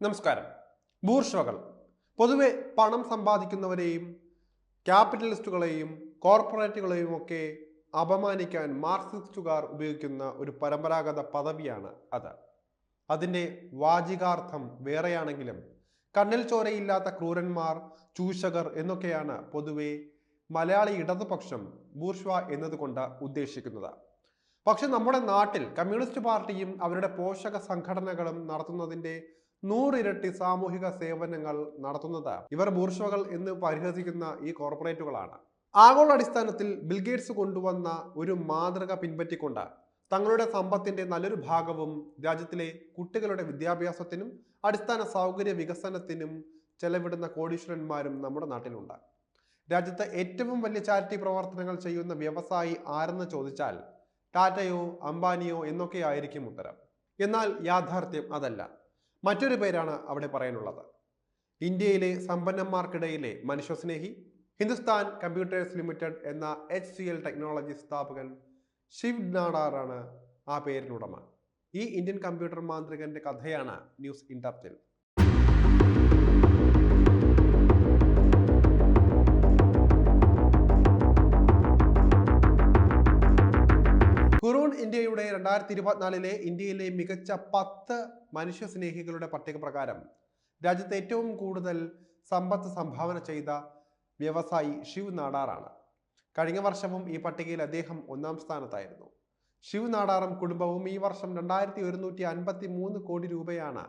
നമസ്കാരം. ബൂർഷകൾ പൊതുവെ പണം സമ്പാദിക്കുന്നവരെയും ക്യാപിറ്റലിസ്റ്റുകളെയും കോർപ്പറേറ്റുകളെയും ഒക്കെ അപമാനിക്കാൻ മാർക്സിസ്റ്റുകാർ ഉപയോഗിക്കുന്ന ഒരു പരമ്പരാഗത പദവിയാണ് അത്. അതിന്റെ വാചികാർത്ഥം വേറെയാണെങ്കിലും കണ്ണിൽ ചോരയില്ലാത്ത ക്രൂരന്മാർ ചൂഷകർ എന്നൊക്കെയാണ് പൊതുവെ മലയാളി ഇടതുപക്ഷം ബൂർഷ്വ എന്നതുകൊണ്ട് ഉദ്ദേശിക്കുന്നത്. പക്ഷെ നമ്മുടെ നാട്ടിൽ കമ്മ്യൂണിസ്റ്റ് പാർട്ടിയും അവരുടെ പോഷക സംഘടനകളും നടത്തുന്നതിന്റെ നൂറിരട്ടി സാമൂഹിക സേവനങ്ങൾ നടത്തുന്നത്. ഇവർ ബൂർഷകൾ എന്ന് പരിഹസിക്കുന്ന ഈ കോർപ്പറേറ്റുകളാണ്. ആഗോള അടിസ്ഥാനത്തിൽ ബിൽഗേറ്റ്സ് കൊണ്ടുവന്ന ഒരു മാതൃക പിൻപറ്റിക്കൊണ്ട് തങ്ങളുടെ സമ്പത്തിന്റെ നല്ലൊരു ഭാഗവും രാജ്യത്തിലെ കുട്ടികളുടെ വിദ്യാഭ്യാസത്തിനും അടിസ്ഥാന സൗകര്യ വികസനത്തിനും ചെലവിടുന്ന കോടീശ്വരന്മാരും നമ്മുടെ നാട്ടിലുണ്ട്. രാജ്യത്തെ ഏറ്റവും വലിയ ചാരിറ്റി പ്രവർത്തനങ്ങൾ ചെയ്യുന്ന വ്യവസായി ആരെന്ന് ചോദിച്ചാൽ ടാറ്റയോ അംബാനിയോ എന്നൊക്കെ ആയിരിക്കും ഉത്തരം. എന്നാൽ യാഥാർത്ഥ്യം അതല്ല. മറ്റൊരു പേരാണ് അവിടെ പറയാനുള്ളത്. ഇന്ത്യയിലെ സമ്പന്നന്മാർക്കിടയിലെ മനുഷ്യസ്നേഹി ഹിന്ദുസ്ഥാൻ കമ്പ്യൂട്ടേഴ്സ് ലിമിറ്റഡ് എന്ന എച്ച് സി എൽ ടെക്നോളജി സ്ഥാപകൻ ശിവ് നാടാറാണ് ആ പേരിനുടമ. ഈ ഇന്ത്യൻ കമ്പ്യൂട്ടർ മാന്ത്രികന്റെ കഥയാണ് ന്യൂസ് ഇന്റർപ്റ്റിൽ രണ്ടായിരത്തി ഇരുപത്തിനാലിലെ ഇന്ത്യയിലെ മികച്ച പത്ത് മനുഷ്യസ്നേഹികളുടെ പട്ടിക പ്രകാരം രാജ്യത്ത് ഏറ്റവും കൂടുതൽ സമ്പത്ത് സംഭാവന ചെയ്ത വ്യവസായി ശിവ് നാടാറാണ്. കഴിഞ്ഞ വർഷവും ഈ പട്ടികയിൽ അദ്ദേഹം ഒന്നാം സ്ഥാനത്തായിരുന്നു. ശിവ് നാടാറും കുടുംബവും ഈ വർഷം രണ്ടായിരത്തി ഒരുന്നൂറ്റി അൻപത്തി മൂന്ന് കോടി രൂപയാണ്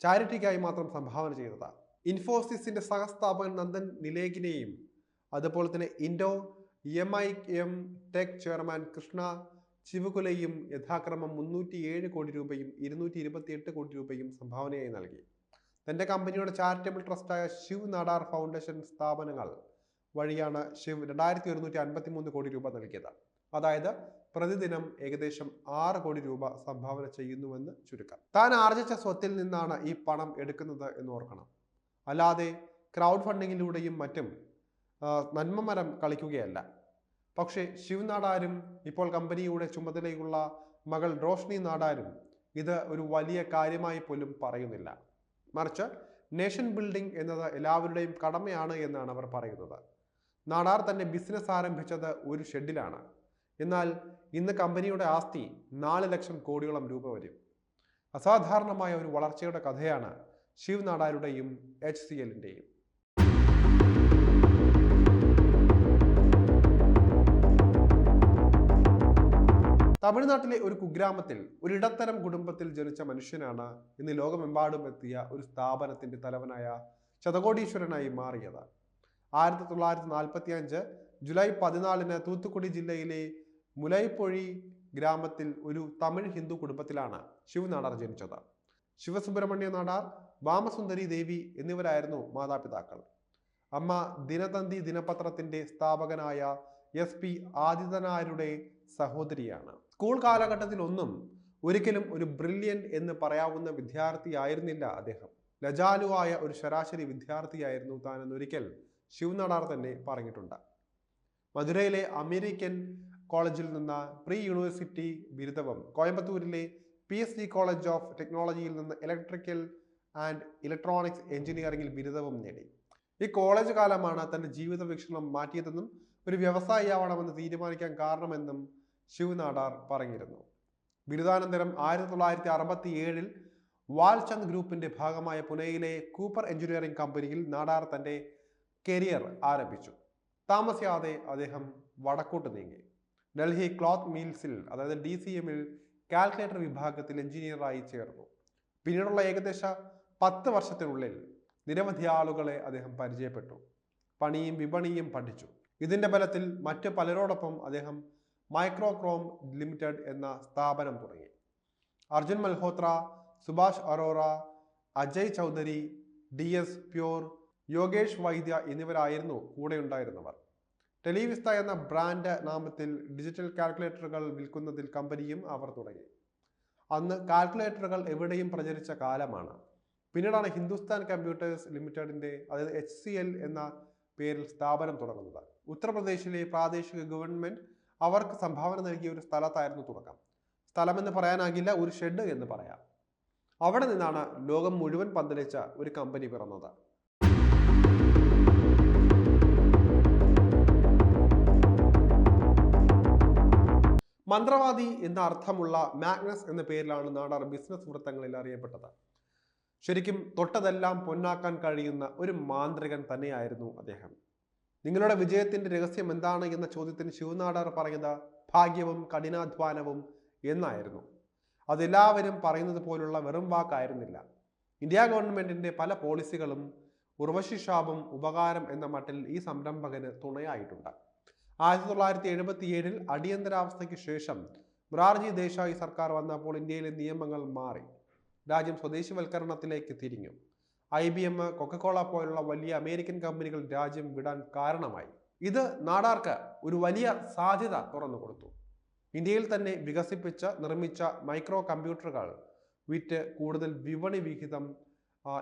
ചാരിറ്റിക്കായി മാത്രം സംഭാവന ചെയ്തത്. ഇൻഫോസിസിന്റെ സഹസ്ഥാപകൻ നന്ദൻ നിലേഖിനെയും അതുപോലെ തന്നെ Indo M I M Tech chairman Krishna ശിവകുലയും യഥാക്രമം മുന്നൂറ്റി ഏഴ് കോടി രൂപയും ഇരുന്നൂറ്റി ഇരുപത്തി എട്ട് കോടി രൂപയും സംഭാവനയായി നൽകി. തന്റെ കമ്പനിയുടെ ചാരിറ്റബിൾ ട്രസ്റ്റായ ശിവ് നാടാർ ഫൗണ്ടേഷൻ സ്ഥാപനങ്ങൾ വഴിയാണ് ശിവ് രണ്ടായിരത്തി ഒരുന്നൂറ്റി അൻപത്തി മൂന്ന് കോടി രൂപ നൽകിയത്. അതായത് പ്രതിദിനം ഏകദേശം ആറ് കോടി രൂപ സംഭാവന ചെയ്യുന്നുവെന്ന് ചുരുക്കം. താൻ ആർജിച്ച സ്വത്തിൽ നിന്നാണ് ഈ പണം എടുക്കുന്നത് എന്ന് ഓർക്കണം. അല്ലാതെ ക്രൗഡ് ഫണ്ടിങ്ങിലൂടെയും മറ്റും നന്മമരം കളിക്കുകയല്ല. പക്ഷേ ശിവ് നാടാരും ഇപ്പോൾ കമ്പനിയുടെ ചുമതലയുള്ള മകൾ റോഷ്നി നാടാരും ഇത് ഒരു വലിയ കാര്യമായി പോലും പറയുന്നില്ല. മറിച്ച് നേഷൻ ബിൽഡിംഗ് എന്നത് എല്ലാവരുടെയും കടമയാണ് എന്നാണ് അവർ പറയുന്നത്. നാടാർ തന്നെ ബിസിനസ് ആരംഭിച്ചത് ഒരു ഷെഡിലാണ്. എന്നാൽ ഇന്ന് കമ്പനിയുടെ ആസ്തി നാല് ലക്ഷം കോടിയോളം രൂപ വരും. അസാധാരണമായ ഒരു വളർച്ചയുടെ കഥയാണ് ശിവ് നാടാരുടെയും എച്ച് സി എല്ലിന്റെയും. തമിഴ്നാട്ടിലെ ഒരു കുഗ്രാമത്തിൽ ഒരു ഇടത്തരം കുടുംബത്തിൽ ജനിച്ച മനുഷ്യനാണ് ഇന്ന് ലോകമെമ്പാടും എത്തിയ ഒരു സ്ഥാപനത്തിന്റെ തലവനായ ശതകോടീശ്വരനായി മാറിയത്. ആയിരത്തി തൊള്ളായിരത്തി നാൽപ്പത്തി അഞ്ച് ജൂലൈ പതിനാലിന് തൂത്തുക്കുടി ജില്ലയിലെ മുലൈപ്പൊഴി ഗ്രാമത്തിൽ ഒരു തമിഴ് ഹിന്ദു കുടുംബത്തിലാണ് ശിവനാടാർ ജനിച്ചത്. ശിവസുബ്രഹ്മണ്യ നാടാർ വാമസുന്ദരി ദേവി എന്നിവരായിരുന്നു മാതാപിതാക്കൾ. അമ്മ ദിനതന്തി ദിനപത്രത്തിന്റെ സ്ഥാപകനായ എസ് പി ആദിതനാരുടെ സഹോദരിയാണ്. സ്കൂൾ കാലഘട്ടത്തിലൊന്നും ഒരിക്കലും ഒരു ബ്രില്യന്റ് എന്ന് പറയാവുന്ന വിദ്യാർത്ഥിയായിരുന്നില്ല അദ്ദേഹം. ലജാലുവായ ഒരു ശരാശരി വിദ്യാർത്ഥിയായിരുന്നു താൻ എന്നൊരിക്കൽ ശിവനടാർ തന്നെ പറഞ്ഞിട്ടുണ്ട്. മധുരയിലെ അമേരിക്കൻ കോളേജിൽ നിന്ന് പ്രീ യൂണിവേഴ്സിറ്റി ബിരുദവും കോയമ്പത്തൂരിലെ P S D college of ടെക്നോളജിയിൽ നിന്ന് ഇലക്ട്രിക്കൽ ആൻഡ് ഇലക്ട്രോണിക്സ് എഞ്ചിനീയറിംഗിൽ ബിരുദവും നേടി. ഈ കോളേജ് കാലമാണ് തന്റെ ജീവിത വീക്ഷണം മാറ്റിയതെന്നും ഒരു വ്യവസായിയാവണമെന്ന് തീരുമാനിക്കാൻ കാരണമെന്നും ശിവ് നാടാർ പറഞ്ഞിരുന്നു. ബിരുദാനന്തരം ആയിരത്തി തൊള്ളായിരത്തി അറുപത്തി ഏഴിൽ വാൽചന്ദ് ഗ്രൂപ്പിന്റെ ഭാഗമായ പുനെയിലെ കൂപ്പർ എഞ്ചിനീയറിംഗ് കമ്പനിയിൽ നാടാർ തന്റെ കരിയർ ആരംഭിച്ചു. താമസിയാതെ അദ്ദേഹം വടക്കോട്ട് നീങ്ങി. ഡൽഹി ക്ലോത്ത് മിൽസിൽ അതായത് ഡി സി എമ്മിൽ കാൽക്കുലേറ്റർ വിഭാഗത്തിൽ എഞ്ചിനീയറായി ചേർന്നു. പിന്നീടുള്ള ഏകദേശം പത്ത് വർഷത്തിനുള്ളിൽ നിരവധി ആളുകളെ അദ്ദേഹം പരിചയപ്പെട്ടു. പണിയും വിപണിയും പഠിച്ചു. ഇതിന്റെ ഫലത്തിൽ മറ്റു പലരോടൊപ്പം അദ്ദേഹം മൈക്രോക്രോം ലിമിറ്റഡ് എന്ന സ്ഥാപനം തുടങ്ങി. അർജുൻ മൽഹോത്ര സുഭാഷ് അറോറ അജയ് ചൗധരി ഡി എസ് പ്യൂർ യോഗേഷ് വൈദ്യ എന്നിവരായിരുന്നു കൂടെയുണ്ടായിരുന്നവർ ടെലിവിസ്ത എന്ന ബ്രാൻഡ് നാമത്തിൽ ഡിജിറ്റൽ കാൽക്കുലേറ്ററുകൾ വിൽക്കുന്നതിൽ കമ്പനിയും അവർ തുടങ്ങി. അന്ന് കാൽക്കുലേറ്ററുകൾ എവിടെയും പ്രചരിച്ച കാലമാണ്. പിന്നീടാണ് ഹിന്ദുസ്ഥാൻ കമ്പ്യൂട്ടേഴ്സ് ലിമിറ്റഡിന്റെ അതായത് എച്ച് സി എൽ എന്ന പേരിൽ സ്ഥാപനം തുടങ്ങുന്നത്. ഉത്തർപ്രദേശിലെ പ്രാദേശിക ഗവൺമെന്റ് അവർക്ക് സംഭാവന നൽകിയ ഒരു സ്ഥലത്തായിരുന്നു തുടക്കം. സ്ഥലമെന്ന് പറയാനാകില്ല ഒരു ഷെഡ് എന്ന് പറയാം. അവിടെ നിന്നാണ് ലോകം മുഴുവൻ പന്തലിച്ച ഒരു കമ്പനി പിറന്നത്. മന്ത്രവാദി എന്ന അർത്ഥമുള്ള മാഗ്നസ് എന്ന പേരിലാണ് നാടാർ ബിസിനസ് വൃത്തങ്ങളിൽ അറിയപ്പെട്ടത്. ശരിക്കും തൊട്ടതെല്ലാം പൊന്നാക്കാൻ കഴിയുന്ന ഒരു മാന്ത്രികൻ തന്നെയായിരുന്നു അദ്ദേഹം. നിങ്ങളുടെ വിജയത്തിന്റെ രഹസ്യം എന്താണ് എന്ന ചോദ്യത്തിന് ശിവനാടാർ പറഞ്ഞത് ഭാഗ്യവും കഠിനാധ്വാനവും എന്നായിരുന്നു. അതെല്ലാവരും പറയുന്നത് പോലുള്ള വെറും വാക്കായിരുന്നില്ല. ഇന്ത്യ ഗവൺമെന്റിന്റെ പല പോളിസികളും ഉർവശിഷാപം ഉപകാരം എന്ന മട്ടിൽ ഈ സംരംഭകന് തുണയായിട്ടുണ്ട്. ആയിരത്തി തൊള്ളായിരത്തി എഴുപത്തി ഏഴിൽ അടിയന്തരാവസ്ഥയ്ക്ക് ശേഷം മൊറാർജി ദേശായി സർക്കാർ വന്നപ്പോൾ ഇന്ത്യയിലെ നിയമങ്ങൾ മാറി. രാജ്യം സ്വദേശിവൽക്കരണത്തിലേക്ക് തിരിഞ്ഞു. ഐ ബി എം കൊക്കക്കോള പോലുള്ള വലിയ അമേരിക്കൻ കമ്പനികൾ രാജ്യം വിടാൻ കാരണമായി. ഇത് നാടാർക്ക് ഒരു വലിയ സാധ്യത തുറന്നു കൊടുത്തു. ഇന്ത്യയിൽ തന്നെ വികസിപ്പിച്ച നിർമ്മിച്ച മൈക്രോ കമ്പ്യൂട്ടറുകൾ വിറ്റ് കൂടുതൽ വിപണി വിഹിതം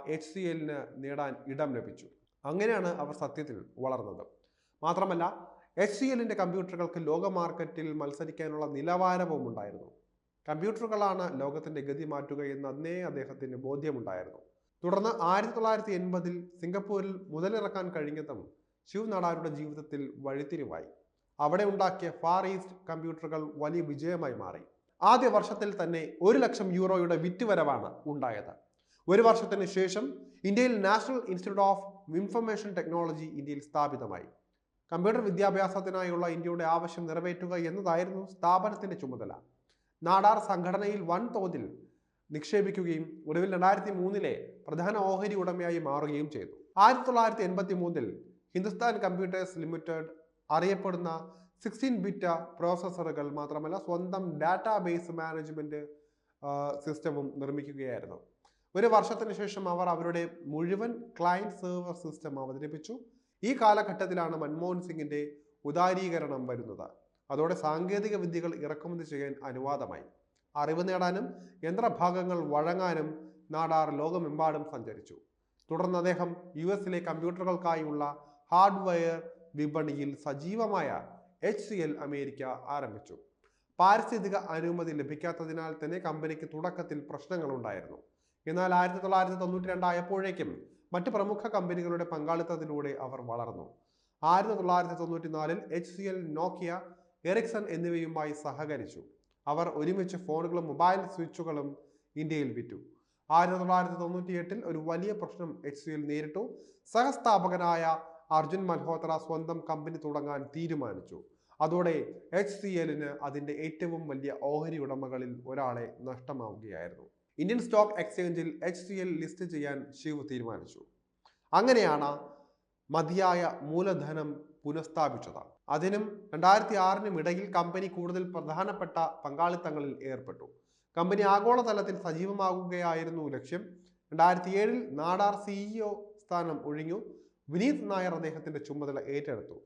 എച്ച് സി എല്ലിന് നേടാൻ ഇടം ലഭിച്ചു. അങ്ങനെയാണ് അവർ സത്യത്തിൽ വളർന്നത്. മാത്രമല്ല എച്ച് സി എല്ലിന്റെ കമ്പ്യൂട്ടറുകൾക്ക് ലോക മാർക്കറ്റിൽ മത്സരിക്കാനുള്ള നിലവാരവും ഉണ്ടായിരുന്നു. കമ്പ്യൂട്ടറുകളാണ് ലോകത്തിന്റെ ഗതി മാറ്റുക എന്ന് അന്നേ അദ്ദേഹത്തിന് ബോധ്യമുണ്ടായിരുന്നു. തുടർന്ന് ആയിരത്തി തൊള്ളായിരത്തി എൺപതിൽ സിംഗപ്പൂരിൽ മുതലിറക്കാൻ കഴിഞ്ഞതും ശിവ് നാടാരുടെ ജീവിതത്തിൽ വഴിത്തിരിവായി. അവിടെ ഉണ്ടാക്കിയ ഫാർ ഈസ്റ്റ് കമ്പ്യൂട്ടറുകൾ വലിയ വിജയമായി മാറി. ആദ്യ വർഷത്തിൽ തന്നെ ഒരു ലക്ഷം യൂറോയുടെ വിറ്റുവരവാണ് ഉണ്ടായത്. ഒരു വർഷത്തിന് ശേഷം ഇന്ത്യയിൽ National Institute of Information Technology ഇന്ത്യയിൽ സ്ഥാപിതമായി. കമ്പ്യൂട്ടർ വിദ്യാഭ്യാസത്തിനായുള്ള ഇന്ത്യയുടെ ആവശ്യം നിറവേറ്റുക എന്നതായിരുന്നു സ്ഥാപനത്തിന്റെ ചുമതല. നാടാർ സംഘടനയിൽ വൻതോതിൽ നിക്ഷേപിക്കുകയും ഒടുവിൽ രണ്ടായിരത്തി മൂന്നിലെ പ്രധാന ഓഹരി ഉടമയായി മാറുകയും ചെയ്തു. ആയിരത്തി തൊള്ളായിരത്തി എൺപത്തി മൂന്നിൽ ഹിന്ദുസ്ഥാൻ കമ്പ്യൂട്ടേഴ്സ് ലിമിറ്റഡ് അറിയപ്പെടുന്ന സിക്സ്റ്റീൻ ബിറ്റ പ്രോസസ്സറുകൾ മാത്രമല്ല സ്വന്തം ഡാറ്റാബേസ് മാനേജ്മെന്റ് സിസ്റ്റവും നിർമ്മിക്കുകയായിരുന്നു. ഒരു വർഷത്തിന് ശേഷം അവർ അവരുടെ മുഴുവൻ ക്ലയന്റ് സെർവർ സിസ്റ്റം അവതരിപ്പിച്ചു. ഈ കാലഘട്ടത്തിലാണ് മൻമോഹൻ സിംഗിന്റെ ഉദാരീകരണം വരുന്നത്. അതോടെ സാങ്കേതിക വിദ്യകൾ ഇറക്കുമതി ചെയ്യാൻ അനുവാദമായി. അറിവ് നേടാനും യന്ത്രഭാഗങ്ങൾ വഴങ്ങാനും നാടാർ ലോകമെമ്പാടും സഞ്ചരിച്ചു. തുടർന്ന് അദ്ദേഹം യു എസിലെ കമ്പ്യൂട്ടറുകൾക്കായുള്ള ഹാർഡ്വെയർ വിപണിയിൽ സജീവമായ എച്ച് സി എൽ അമേരിക്ക ആരംഭിച്ചു. പാരിസ്ഥിതിക അനുമതി ലഭിക്കാത്തതിനാൽ തന്നെ കമ്പനിക്ക് തുടക്കത്തിൽ പ്രശ്നങ്ങളുണ്ടായിരുന്നു. എന്നാൽ ആയിരത്തി തൊള്ളായിരത്തി തൊണ്ണൂറ്റി രണ്ടായപ്പോഴേക്കും മറ്റ് പ്രമുഖ കമ്പനികളുടെ പങ്കാളിത്തത്തിലൂടെ അവർ വളർന്നു. ആയിരത്തി തൊള്ളായിരത്തി തൊണ്ണൂറ്റി നാലിൽ H C L Nokia Ericsson എന്നിവയുമായി സഹകരിച്ചു. അവർ ഒരുമിച്ച് ഫോണുകളും മൊബൈൽ സ്വിച്ചുകളും ഇന്ത്യയിൽ വിറ്റു. ആയിരത്തി തൊള്ളായിരത്തി തൊണ്ണൂറ്റി എട്ടിൽ ഒരു വലിയ പ്രശ്നം എച്ച് സിയിൽ നേരിട്ടു. സഹസ്ഥാപകനായ അർജുൻ മൽഹോത്ര സ്വന്തം കമ്പനി തുടങ്ങാൻ തീരുമാനിച്ചു. അതോടെ എച്ച് സി എല്ലിന് അതിന്റെ ഏറ്റവും വലിയ ഓഹരി ഉടമകളിൽ ഒരാളെ നഷ്ടമാവുകയായിരുന്നു. ഇന്ത്യൻ സ്റ്റോക്ക് എക്സ്ചേഞ്ചിൽ എച്ച് സി എൽ ലിസ്റ്റ് ചെയ്യാൻ ശിവ് തീരുമാനിച്ചു. അങ്ങനെയാണ് മതിയായ മൂലധനം പുനഃസ്ഥാപിച്ചത്. അതിനും രണ്ടായിരത്തി ആറിനും ഇടയിൽ കമ്പനി കൂടുതൽ പ്രധാനപ്പെട്ട പങ്കാളിത്തങ്ങളിൽ ഏർപ്പെട്ടു. കമ്പനി ആഗോളതലത്തിൽ സജീവമാകുകയായിരുന്നു ലക്ഷ്യം. രണ്ടായിരത്തി ഏഴിൽ നാടാർ സിഇഒ സ്ഥാനം ഒഴിഞ്ഞു. വിനീത് നായർ അദ്ദേഹത്തിന്റെ ചുമതല ഏറ്റെടുത്തു.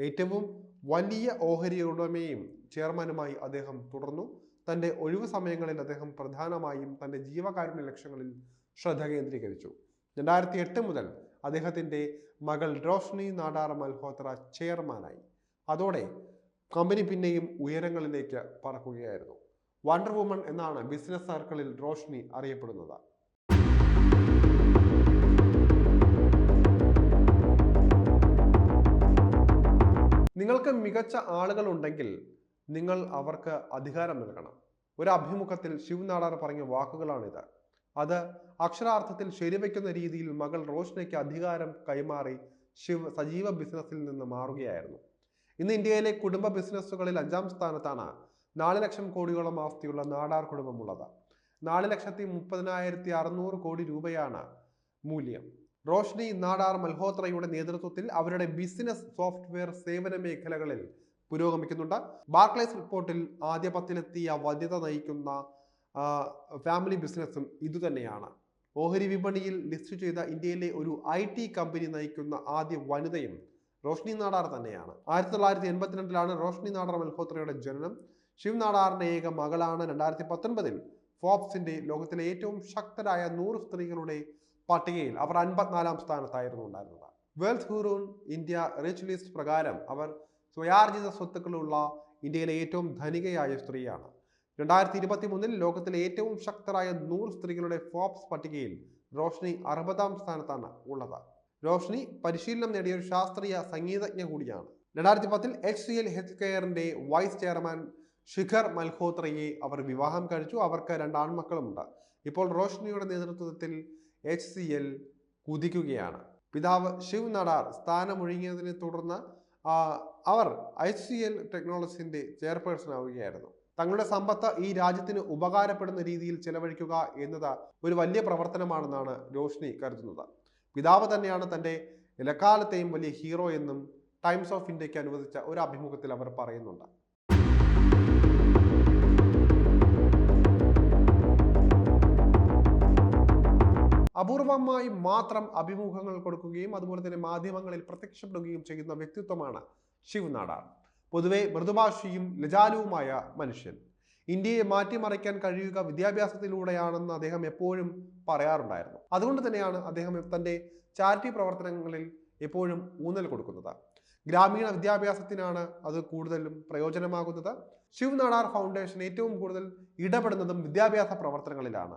ഏറ്റവും വലിയ ഓഹരി ഉടമയും ചെയർമാനുമായി അദ്ദേഹം തുടർന്നു. തന്റെ ഒഴിവു സമയങ്ങളിൽ അദ്ദേഹം പ്രധാനമായും തന്റെ ജീവകാരുണ്യ ലക്ഷ്യങ്ങളിൽ ശ്രദ്ധ കേന്ദ്രീകരിച്ചു. രണ്ടായിരത്തി എട്ട് മുതൽ അദ്ദേഹത്തിന്റെ മകൾ റോഷ്നി നാടാർ മൽഹോത്ര ചെയർമാനായി. അതോടെ കമ്പനി പിന്നെയും ഉയരങ്ങളിലേക്ക് പറക്കുകയായിരുന്നു. വണ്ടർ വുമൺ എന്നാണ് ബിസിനസ് സർക്കിളിൽ റോഷ്നി അറിയപ്പെടുന്നത്. നിങ്ങൾക്ക് മികച്ച ആളുകൾ ഉണ്ടെങ്കിൽ നിങ്ങൾ അവർക്ക് അധികാരം നൽകണം. ഒരു അഭിമുഖത്തിൽ ശിവ് നാടാർ പറഞ്ഞ വാക്കുകളാണിത്. അത് അക്ഷരാർത്ഥത്തിൽ ശരിവയ്ക്കുന്ന രീതിയിൽ മകൾ റോഷ്നയ്ക്ക് അധികാരം കൈമാറി ശിവ് സജീവ ബിസിനസ്സിൽ നിന്ന് മാറുകയായിരുന്നു. ഇന്ന് ഇന്ത്യയിലെ കുടുംബ ബിസിനസ്സുകളിൽ അഞ്ചാം സ്ഥാനത്താണ് നാല് ലക്ഷം കോടിയോളം ആസ്തിയുള്ള നാടാർ കുടുംബമുള്ളത്. നാല് ലക്ഷത്തി മുപ്പതിനായിരത്തി അറുന്നൂറ് കോടി രൂപയാണ് മൂല്യം. റോഷ്നി നാടാർ മൽഹോത്രയുടെ നേതൃത്വത്തിൽ അവരുടെ ബിസിനസ് സോഫ്റ്റ്വെയർ സേവന മേഖലകളിൽ പുരോഗമിക്കുന്നുണ്ട്. ബാർക്ലേസ് റിപ്പോർട്ടിൽ ആദ്യ പത്തിലെത്തിയ വധ്യത നയിക്കുന്ന ഫാമിലി ബിസിനസ്സും ഇതുതന്നെയാണ്. ഓഹരി വിപണിയിൽ ലിസ്റ്റ് ചെയ്ത ഇന്ത്യയിലെ ഒരു ഐ കമ്പനി നയിക്കുന്ന ആദ്യ വനിതയും റോഷ്നി നാടാർ തന്നെയാണ്. ആയിരത്തി തൊള്ളായിരത്തി എൺപത്തിരണ്ടിലാണ് റോഷ്നി നാടാർ മൽഹോത്രയുടെ ജനനം. ശിവ് നാടാറിന്റെ ഏക മകളാണ്. രണ്ടായിരത്തി പത്തൊൻപതിൽ ഫോബ്സിന്റെ ലോകത്തിലെ ഏറ്റവും ശക്തരായ നൂറ് സ്ത്രീകളുടെ പട്ടികയിൽ അവർ അൻപത്തിനാലാം സ്ഥാനത്തായിരുന്നു ഉണ്ടായിരുന്നത്. Wealth Hurun India Rich List പ്രകാരം അവർ സ്വയാർജിത സ്വത്തുക്കളുള്ള ഇന്ത്യയിലെ ഏറ്റവും ധനികയായ സ്ത്രീയാണ്. രണ്ടായിരത്തി ഇരുപത്തി മൂന്നിൽ ലോകത്തിലെ ഏറ്റവും ശക്തരായ നൂറ് സ്ത്രീകളുടെ ഫോബ്സ് പട്ടികയിൽ റോഷ്നി അറുപതാം സ്ഥാനത്താണ് ഉള്ളത്. റോഷ്നി പരിശീലനം നേടിയ ഒരു ശാസ്ത്രീയ സംഗീതജ്ഞ കൂടിയാണ്. രണ്ടായിരത്തി പത്തിൽ എച്ച് സി എൽ ഹെൽത്ത് കെയറിന്റെ വൈസ് ചെയർമാൻ ശിഖർ മൽഹോത്രയെ അവർ വിവാഹം കഴിച്ചു. അവർക്ക് രണ്ട് ആൺമക്കളുമുണ്ട്. ഇപ്പോൾ റോഷ്നിയുടെ നേതൃത്വത്തിൽ എച്ച് സി എൽ കുതിക്കുകയാണ്. പിതാവ് ശിവ് നടാർ സ്ഥാനമൊഴിഞ്ഞതിനെ തുടർന്ന് അവർ എച്ച് സി എൽ ടെക്നോളജീസിന്റെ ചെയർപേഴ്സൺ ആവുകയായിരുന്നു. തങ്ങളുടെ സമ്പത്ത് ഈ രാജ്യത്തിന് ഉപകാരപ്പെടുന്ന രീതിയിൽ ചെലവഴിക്കുക എന്നത് ഒരു വലിയ പ്രവർത്തനമാണെന്നാണ് രോഷ്നി കരുതുന്നത്. പിതാവ് തന്നെയാണ് തന്റെ ഇലക്കാലത്തെയും വലിയ ഹീറോ എന്നും ടൈംസ് ഓഫ് ഇന്ത്യയ്ക്ക് അനുവദിച്ച ഒരു അഭിമുഖത്തിൽ അവർ പറയുന്നുണ്ട്. അപൂർവമായി മാത്രം അഭിമുഖങ്ങൾ കൊടുക്കുകയും അതുപോലെ തന്നെ മാധ്യമങ്ങളിൽ പ്രത്യക്ഷപ്പെടുകയും ചെയ്യുന്ന വ്യക്തിത്വമാണ് ശിവ് നാടാർ പൊതുവെ മൃദുഭാഷിയും ലജാലുവുമായ മനുഷ്യൻ. ഇന്ത്യയെ മാറ്റിമറിക്കാൻ കഴിയുക വിദ്യാഭ്യാസത്തിലൂടെയാണെന്ന് അദ്ദേഹം എപ്പോഴും പറയാറുണ്ടായിരുന്നു. അതുകൊണ്ട് തന്നെയാണ് അദ്ദേഹം തന്റെ ചാരിറ്റി പ്രവർത്തനങ്ങളിൽ എപ്പോഴും ഊന്നൽ കൊടുക്കുന്നത്. ഗ്രാമീണ വിദ്യാഭ്യാസത്തിനാണ് അത് കൂടുതലും പ്രയോജനമാകുന്നത്. ശിവ് നാടാർ ഫൗണ്ടേഷൻ ഏറ്റവും കൂടുതൽ ഇടപെടുന്നതും വിദ്യാഭ്യാസ പ്രവർത്തനങ്ങളിലാണ്.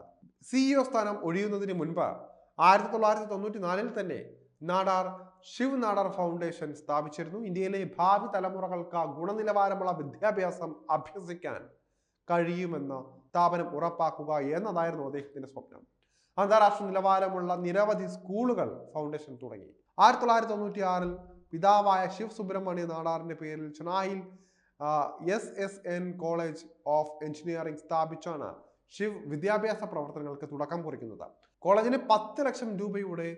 സിഇഒ സ്ഥാനം ഒഴിയുന്നതിന് മുൻപ് ആയിരത്തി തൊള്ളായിരത്തി തൊണ്ണൂറ്റി നാലിൽ തന്നെ നാടാർ ശിവ് നാടാർ ഫൗണ്ടേഷൻ സ്ഥാപിച്ചിരുന്നു. ഇന്ത്യയിലെ ഭാവി തലമുറകൾക്ക് ഗുണനിലവാരമുള്ള വിദ്യാഭ്യാസം അഭ്യസിക്കാൻ കഴിയുമെന്ന് സ്ഥാപനം ഉറപ്പാക്കുക എന്നതായിരുന്നു അദ്ദേഹത്തിന്റെ സ്വപ്നം. അന്താരാഷ്ട്ര നിലവാരമുള്ള നിരവധി സ്കൂളുകൾ ഫൗണ്ടേഷൻ തുടങ്ങി. ആയിരത്തി തൊള്ളായിരത്തി തൊണ്ണൂറ്റി ആറിൽ പിതാവായ ശിവ് സുബ്രഹ്മണ്യ നാടാറിന്റെ പേരിൽ ചെന്നൈയിൽ S S N College of Engineering സ്ഥാപിച്ചാണ് Shiv വിദ്യാഭ്യാസ പ്രവർത്തനങ്ങൾക്ക് തുടക്കം കുറിക്കുന്നത്. കോളേജിന് പത്ത് ലക്ഷം രൂപയുടെ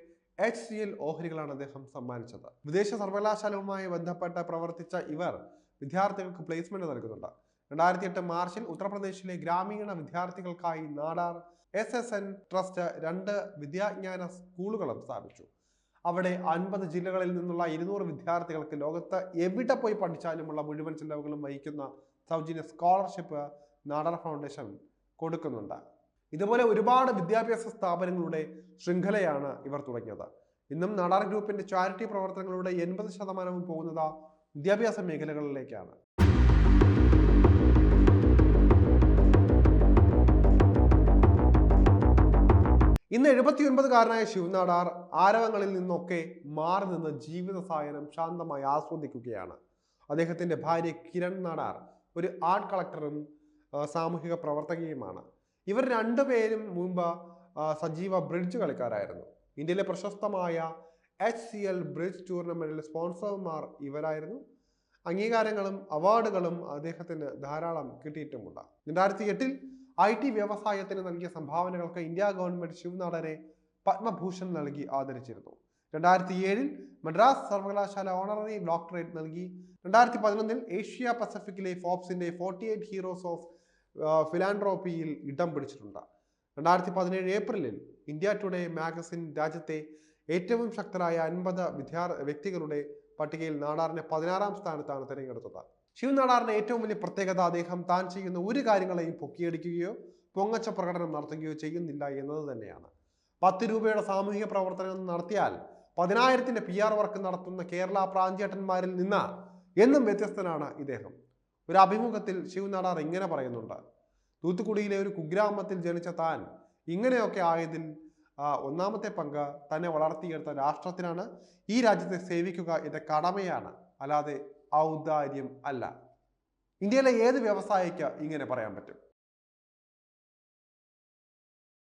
എച്ച് സി എൽ ഓഹരികളാണ് അദ്ദേഹം സമ്മാനിച്ചത്. വിദേശ സർവകലാശാലയുമായി ബന്ധപ്പെട്ട് പ്രവർത്തിച്ച ഇവർ വിദ്യാർത്ഥികൾക്ക് പ്ലേസ്മെന്റ് നൽകുന്നുണ്ട്. രണ്ടായിരത്തി എട്ട് മാർച്ചിൽ ഉത്തർപ്രദേശിലെ ഗ്രാമീണ വിദ്യാർത്ഥികൾക്കായി Nadar S S N trust രണ്ട് വിദ്യാജ്ഞാന സ്കൂളുകളും സ്ഥാപിച്ചു. അവിടെ അൻപത് ജില്ലകളിൽ നിന്നുള്ള ഇരുന്നൂറ് വിദ്യാർത്ഥികൾക്ക് ലോകത്ത് എവിടെ പോയി പഠിച്ചാലുമുള്ള മുഴുവൻ ചിലവുകളും വഹിക്കുന്ന സൗജന്യ സ്കോളർഷിപ്പ് നാടാർ ഫൗണ്ടേഷൻ കൊടുക്കുന്നുണ്ട്. ഇതുപോലെ ഒരുപാട് വിദ്യാഭ്യാസ സ്ഥാപനങ്ങളുടെ ശൃംഖലയാണ് ഇവർ തുടങ്ങിയത്. ഇന്നും നാടാർ ഗ്രൂപ്പിന്റെ ചാരിറ്റി പ്രവർത്തനങ്ങളുടെ എൺപത് ശതമാനവും പോകുന്നത് വിദ്യാഭ്യാസ മേഖലകളിലേക്കാണ്. ഇന്ന് എഴുപത്തിയൊൻപതുകാരനായ ശിവനാടാർ ആരവങ്ങളിൽ നിന്നൊക്കെ മാറി നിന്ന് ജീവിത സായനം ശാന്തമായി ആസ്വദിക്കുകയാണ്. അദ്ദേഹത്തിന്റെ ഭാര്യ കിരൺ നാടാർ ഒരു ആർട്ട് കളക്ടറും സാമൂഹിക പ്രവർത്തകയുമാണ്. ഇവർ രണ്ടുപേരും മുമ്പ് സജീവ ബ്രിഡ്ജ് കളിക്കാരായിരുന്നു. ഇന്ത്യയിലെ പ്രശസ്തമായ എച്ച് സി എൽ ബ്രിഡ്ജ് ടൂർണമെന്റിലെ സ്പോൺസർമാർ ഇവരായിരുന്നു. അംഗീകാരങ്ങളും അവാർഡുകളും അദ്ദേഹത്തിന് ധാരാളം കിട്ടിയിട്ടുമുണ്ട്. രണ്ടായിരത്തി എട്ടിൽ ഐ ടി വ്യവസായത്തിന് നൽകിയ സംഭാവനകൾക്ക് ഇന്ത്യ ഗവൺമെന്റ് ശിവനാടനെ പത്മഭൂഷൺ നൽകി ആദരിച്ചിരുന്നു. രണ്ടായിരത്തി ഏഴിൽ മദ്രാസ് സർവകലാശാല ഓണററി ഡോക്ടറേറ്റ് നൽകി. രണ്ടായിരത്തി പതിനൊന്നിൽ ഏഷ്യ പസഫിക്കിലെ ഫോബ്സിന്റെ ഫോർട്ടി എയ്റ്റ് ഹീറോസ് ഓഫ് ഫിലാൻഡ്രോപ്പിയിൽ ഇടം പിടിച്ചിട്ടുണ്ട്. രണ്ടായിരത്തി പതിനേഴ് ഏപ്രിലിൽ ഇന്ത്യ ടുഡേ മാഗസിൻ രാജ്യത്തെ ഏറ്റവും ശക്തരായ അൻപത് വിദ്യാർ വ്യക്തികളുടെ പട്ടികയിൽ നാടാറിനെ പതിനാറാം സ്ഥാനത്താണ് തിരഞ്ഞെടുത്തത്. ശിവ് നാടാറിന്റെ ഏറ്റവും വലിയ പ്രത്യേകത അദ്ദേഹം താൻ ചെയ്യുന്ന ഒരു കാര്യങ്ങളെയും പൊക്കിയടിക്കുകയോ പൊങ്ങച്ച പ്രകടനം നടത്തുകയോ ചെയ്യുന്നില്ല എന്നത് തന്നെയാണ്. പത്ത് രൂപയുടെ സാമൂഹിക പ്രവർത്തനം നടത്തിയാൽ പതിനായിരത്തിന്റെ പി ആർ വർക്ക് നടത്തുന്ന കേരള പ്രാഞ്ചേട്ടന്മാരിൽ നിന്ന് എന്നും വ്യത്യസ്തനാണ് ഇദ്ദേഹം. ഒരു അഭിമുഖത്തിൽ ശിവനാടാർ ഇങ്ങനെ പറയുന്നുണ്ട്. തൂത്തുക്കുടിയിലെ ഒരു കുഗ്രാമത്തിൽ ജനിച്ച താൻ ഇങ്ങനെയൊക്കെ ആയതിൽ ഒന്നാമത്തെ പങ്ക് തന്നെ വളർത്തിയെടുത്ത രാഷ്ട്രത്തിനാണ്. ഈ രാജ്യത്തെ സേവിക്കുക ഇത് കടമയാണ്. അല്ലാതെ ഔദാര്യം അല്ല. ഇന്ത്യയിലെ ഏത് വ്യവസായിക്ക് ഇങ്ങനെ പറയാൻ പറ്റും?